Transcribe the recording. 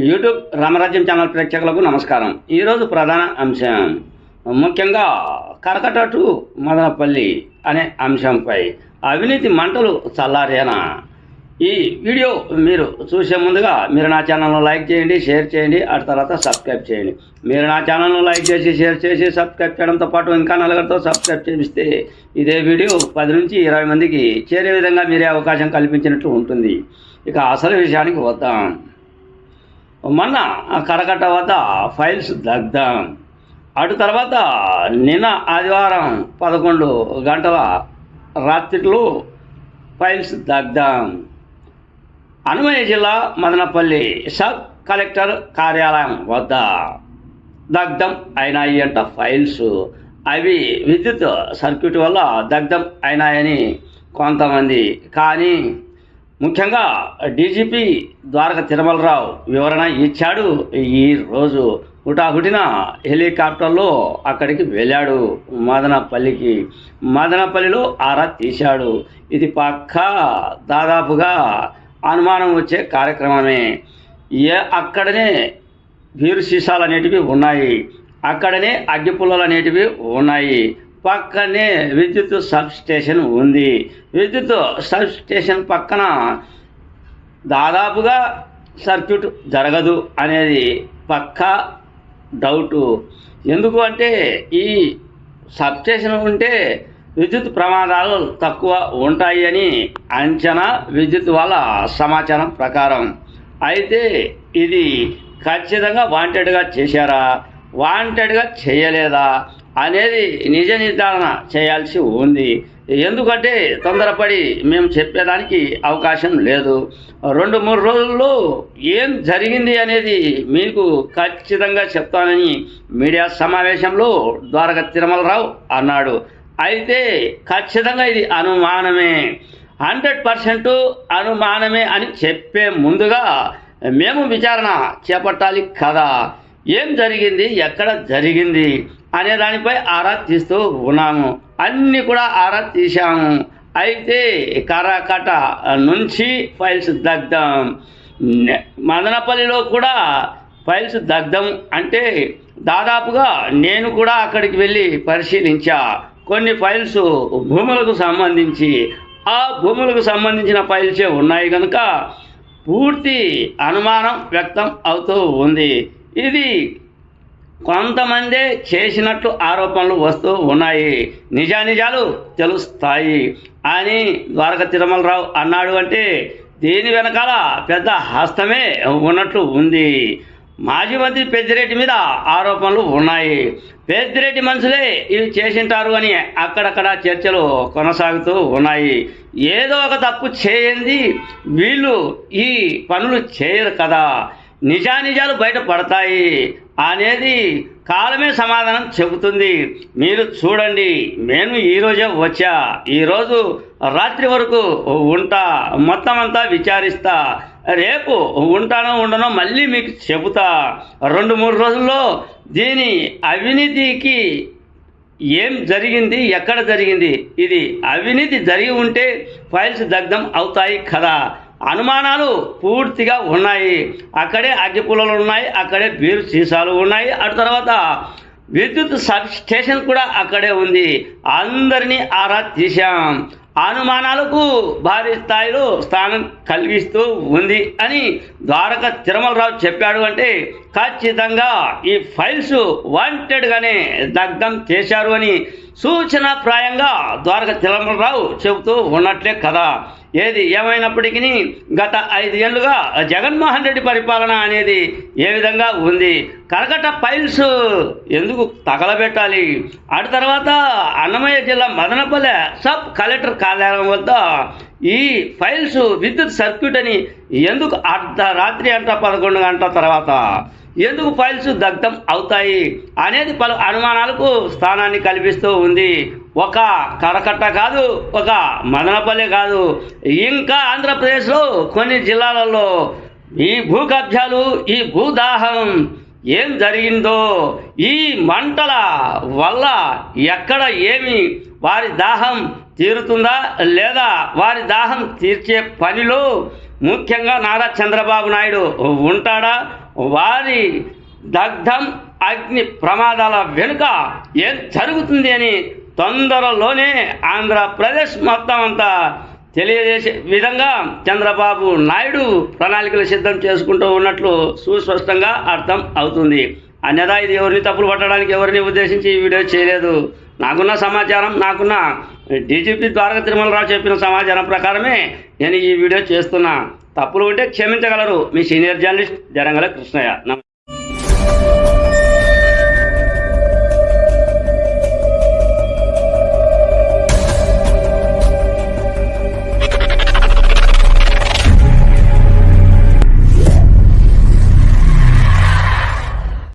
YouTube రామరాజ్యం channel ప్రేక్షకులకు నమస్కారం. ఈరోజు ప్రధాన అంశం ముఖ్యంగా కరకట టు మదనపల్లి అనే అంశంపై అవినీతి మంటలు చల్లారేనా? ఈ వీడియో మీరు చూసే ముందుగా మీరు నా ఛానల్ను లైక్ చేయండి షేర్ చేయండి ఆ తర్వాత సబ్స్క్రైబ్ చేయండి. మీరు నా ఛానల్ను లైక్ చేసి షేర్ చేసి సబ్స్క్రైబ్ చేయడంతో పాటు ఇంకా నలుగురితో సబ్స్క్రైబ్ చేపిస్తే ఇదే వీడియో పది నుంచి ఇరవై మందికి చేరే విధంగా మీరే అవకాశం కల్పించినట్లు ఉంటుంది. ఇక అసలు విషయానికి వద్దాం. మొన్న కరకట్ట వద్ద ఫైల్స్ దగ్ధం. అటు తర్వాత నిన్న ఆదివారం పదకొండు గంటల రాత్రిలో ఫైల్స్ దగ్ధం. అనుమయ జిల్లా మదనపల్లి సబ్ కలెక్టర్ కార్యాలయం వద్ద దగ్ధం అయినాయి అంట ఫైల్స్. అవి విద్యుత్ సర్క్యూట్ వల్ల దగ్ధం అయినాయని కొంతమంది. కానీ ముఖ్యంగా డీజీపీ ద్వారక తిరుమలరావు వివరణ ఇచ్చాడు. ఈ రోజు హుటాహుటిన హెలికాప్టర్లో అక్కడికి వెళ్ళాడు. మదనపల్లికి మదనపల్లిలో ఆరా తీశాడు. ఇది పక్కా దాదాపుగా అనుమానం వచ్చే కార్యక్రమమే. ఏ అక్కడనే బీరు సీసాలు అనేటివి ఉన్నాయి. అక్కడనే అగ్గిపుల్లలు అనేటివి ఉన్నాయి. పక్కనే విద్యుత్ సబ్ స్టేషన్ ఉంది. విద్యుత్ సబ్ స్టేషన్ పక్కన దాదాపుగా సర్క్యూట్ జరగదు అనేది పక్కా డౌటు. ఎందుకు అంటే ఈ సబ్ స్టేషన్ ఉంటే విద్యుత్ ప్రమాదాలు తక్కువ ఉంటాయి అని అంచనా విద్యుత్ వాళ్ళ సమాచారం ప్రకారం. అయితే ఇది ఖచ్చితంగా వాంటెడ్గా చేశారా? వాంటెడ్గా చేయలేదా అనేది నిజ నిర్ధారణ చేయాల్సి ఉంది. ఎందుకంటే తొందరపడి మేము చెప్పేదానికి అవకాశం లేదు. రెండు మూడు రోజుల్లో ఏం జరిగింది అనేది మీకు ఖచ్చితంగా చెప్తానని మీడియా సమావేశంలో ద్వారక తిరుమలరావు అన్నాడు. అయితే ఖచ్చితంగా ఇది అనుమానమే. హండ్రెడ్ పర్సెంట్ అనుమానమే అని చెప్పే ముందుగా మేము విచారణ చేపట్టాలి కదా. ఏం జరిగింది? ఎక్కడ జరిగింది? అనే దానిపై ఆరా తీస్తూ ఉన్నాము. అన్నీ కూడా ఆరా తీశాము అయితే కరాకట నుంచి ఫైల్స్ దగ్ధం మదనపల్లిలో కూడా ఫైల్స్ దగ్ధం అంటే దాదాపుగా నేను కూడా అక్కడికి వెళ్ళి పరిశీలించా. కొన్ని ఫైల్స్ భూములకు సంబంధించి. ఆ భూములకు సంబంధించిన ఫైల్సే ఉన్నాయి కనుక పూర్తి అనుమానం వ్యక్తం అవుతూ ఉంది. ఇది కొంతమందే చేసినట్లు ఆరోపణలు వస్తూ ఉన్నాయి. నిజానిజాలు తెలుస్తాయి. అని ద్వారక తిరుమలరావు అన్నాడు అంటే దీని వెనకాల పెద్ద హస్తమే ఉన్నట్లు ఉంది. మాజీ మంత్రి పెద్దిరెడ్డి మీద ఆరోపణలు ఉన్నాయి. పెద్దిరెడ్డి మనుషులే ఇవి చేసింటారు అని అక్కడక్కడ చర్చలు కొనసాగుతూ ఉన్నాయి. ఏదో ఒక తప్పు చేయండి. వీళ్ళు ఈ పనులు చేయరు కదా. నిజానిజాలు బయటపడతాయి అనేది కాలమే సమాధానం చెబుతుంది. మీరు చూడండి నేను ఈరోజే వచ్చా. ఈరోజు రాత్రి వరకు ఉంటా మొత్తం అంతా విచారిస్తా. రేపు ఉంటానో ఉండనో మళ్ళీ మీకు చెబుతా. రెండు మూడు రోజుల్లో దీని అవినీతికి ఏం జరిగింది ఎక్కడ జరిగింది? ఇది అవినీతి జరిగి ఉంటే ఫైల్స్ దగ్ధం అవుతాయి కదా. అనుమానాలు పూర్తిగా ఉన్నాయి. అక్కడే అగ్గిపుల్లలు ఉన్నాయి అక్కడే బీరు సీసాలు ఉన్నాయి. అటు తర్వాత విద్యుత్ సబ్ స్టేషన్ కూడా అక్కడే ఉంది. అందరినీ ఆరా తీశాం. అనుమానాలకు భారీ స్థాయిలో స్థానం కలిగిస్తూ ఉంది అని ద్వారక తిరుమలరావు చెప్పాడు అంటే ఖచ్చితంగా ఈ ఫైల్స్ వాంటెడ్గానే దగ్ధం చేశారు అని సూచనప్రాయంగా ద్వారక తిలమరావు చెబుతూ ఉన్నట్లే కదా. ఏది ఏమైనప్పటికీ గత ఐదు ఏళ్ళుగా జగన్మోహన్ రెడ్డి పరిపాలన అనేది ఏ విధంగా ఉంది? కరకట ఫైల్స్ ఎందుకు తగలబెట్టాలి? అటు తర్వాత అన్నమయ్య జిల్లా మదనపల్లె సబ్ కలెక్టర్ కార్యాలయం వద్ద ఈ ఫైల్స్ విద్యుత్ సర్క్యూట్ అని ఎందుకు అర్ధరాత్రి అంట పదకొండు గంటల తర్వాత? ఎందుకు ఫైల్స్ దగ్ధం అవుతాయి అనేది పలు అనుమానాలకు స్థానాన్ని కల్పిస్తూ ఉంది. ఒక కరకట్ట కాదు ఒక మదనపల్లి కాదు. ఇంకా ఆంధ్రప్రదేశ్లో కొన్ని జిల్లాలలో ఈ భూ కబ్జాలు ఈ భూదాహం ఏం జరిగిందో ఈ మంటల వల్ల ఎక్కడ ఏమి వారి దాహం తీరుతుందా లేదా వారి దాహం తీర్చే పనిలో ముఖ్యంగా నారా చంద్రబాబు నాయుడు ఉంటాడా? వారి దగ్ధం అగ్ని ప్రమాదాల వెనుక ఏం జరుగుతుంది అని తొందరలోనే ఆంధ్రప్రదేశ్ మొత్తం అంతా తెలియజేసే విధంగా చంద్రబాబు నాయుడు ప్రణాళికలు సిద్ధం చేసుకుంటూ ఉన్నట్లు సుస్పష్టంగా అర్థం అవుతుంది. అన్యదా ఇది ఎవరిని తప్పులు పట్టడానికి ఎవరిని ఉద్దేశించి ఈ వీడియో చేయలేదు. నాకున్న సమాచారం నాకున్న డీజీపీ ద్వారక తిరుమలరావు చెప్పిన సమాచారం ప్రకారమే నేను ఈ వీడియో చేస్తున్నా. తప్పులు ఉంటే క్షమించగలరు. మీ సీనియర్ జర్నలిస్ట్ జరంగల కృష్ణయ్య.